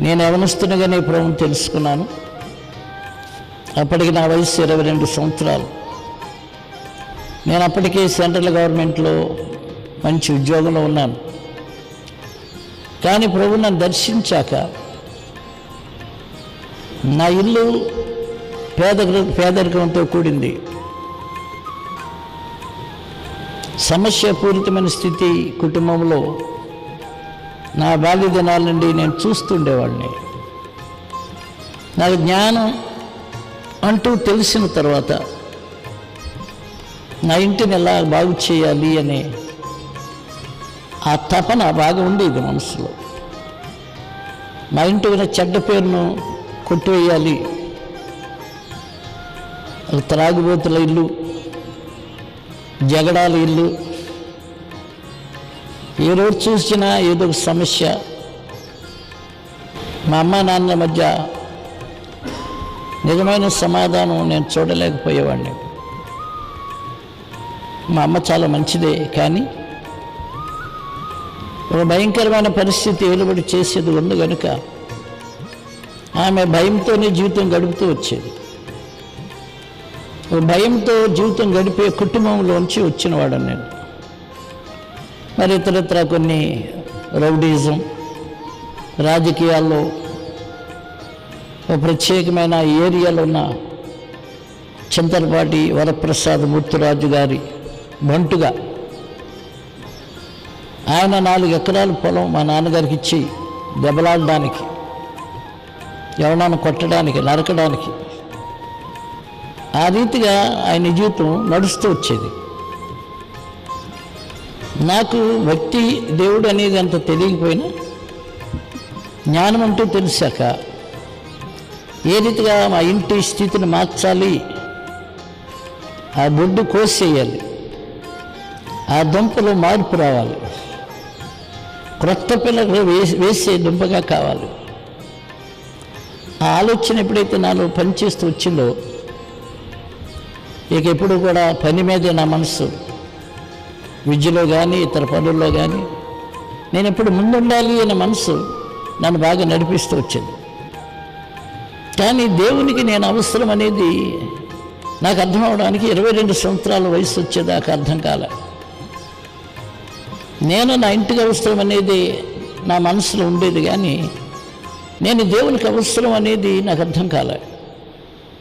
నేను యవనస్తునిగానే ప్రభుని తెలుసుకున్నాను. అప్పటికి నా వయసు ఇరవై రెండు సంవత్సరాలు. నేను అప్పటికే సెంట్రల్ గవర్నమెంట్లో మంచి ఉద్యోగంలో ఉన్నాను. కానీ ప్రభు నన్ను దర్శించాక నా ఇల్లు పేద పేదరికంతో కూడింది. సమస్యపూరితమైన స్థితి కుటుంబంలో నా బాల్య దినాల నుండి నేను చూస్తుండేవాడిని. నాకు జ్ఞానం అంటూ తెలిసిన తర్వాత నా ఇంటిని ఎలా బాగు చేయాలి అని ఆ తపన బాగా ఉండేది మనసులో. మా ఇంటి ఉన్న చెడ్డ పేరును కొట్టివేయాలి. త్రాగుబోతుల ఇల్లు జగడాల ఇల్లు ఏ రోజు చూసినా ఏదో ఒక సమస్య. మా అమ్మ నాన్న మధ్య నిజమైన సమాధానం నేను చూడలేకపోయేవాడిని. మా అమ్మ చాలా మంచిదే కానీ ఒక భయంకరమైన పరిస్థితి ఏలుబడి చేసేది ఉంది కనుక ఆమె భయంతోనే జీవితం గడుపుతూ వచ్చేది. భయంతో జీవితం గడిపే కుటుంబంలోంచి వచ్చినవాడు నేను మరి ఇతరత్ర కొన్ని రౌడీజం రాజకీయాల్లో ఒక ప్రత్యేకమైన ఏరియాలో ఉన్న చింతలపాటి వరప్రసాద్ మూర్తిరాజు గారి బంటుగా ఆయన నాలుగు ఎకరాల పొలం మా నాన్నగారికి ఇచ్చి దెబ్బలాడడానికి ఎవరన్నా కొట్టడానికి నరకడానికి ఆ రీతిగా ఆయన జీవితం నడుస్తూ వచ్చేది. నాకు వ్యక్తి దేవుడు అనేది అంత తెలియకపోయినా జ్ఞానం అంటూ తెలిసాక ఏ రీతిగా మా ఇంటి స్థితిని మార్చాలి? ఆ బొడ్డు కోసేయాలి. ఆ దుంపలో మార్పు రావాలి. క్రొత్త పిల్లలు వేసి వేసే దుంపగా కావాలి. ఆ ఆలోచన ఎప్పుడైతే నాలో పనిచేస్తూ వచ్చిందో ఇక ఎప్పుడు కూడా పని మీదే నా మనసు విద్యలో కానీ ఇతర పనుల్లో కానీ నేను ఎప్పుడు ముందుండాలి అనే మనసు నన్ను బాగా నడిపిస్తూ వచ్చింది. కానీ దేవునికి నేను అవసరం అనేది నాకు అర్థం అవడానికి ఇరవై రెండు సంవత్సరాల వయసు వచ్చేదాకా అర్థం కాలే. నేను నా ఇంటికి అవసరం అనేది నా మనసులో ఉండేది కానీ నేను దేవునికి అవసరం అనేది నాకు అర్థం కాలే.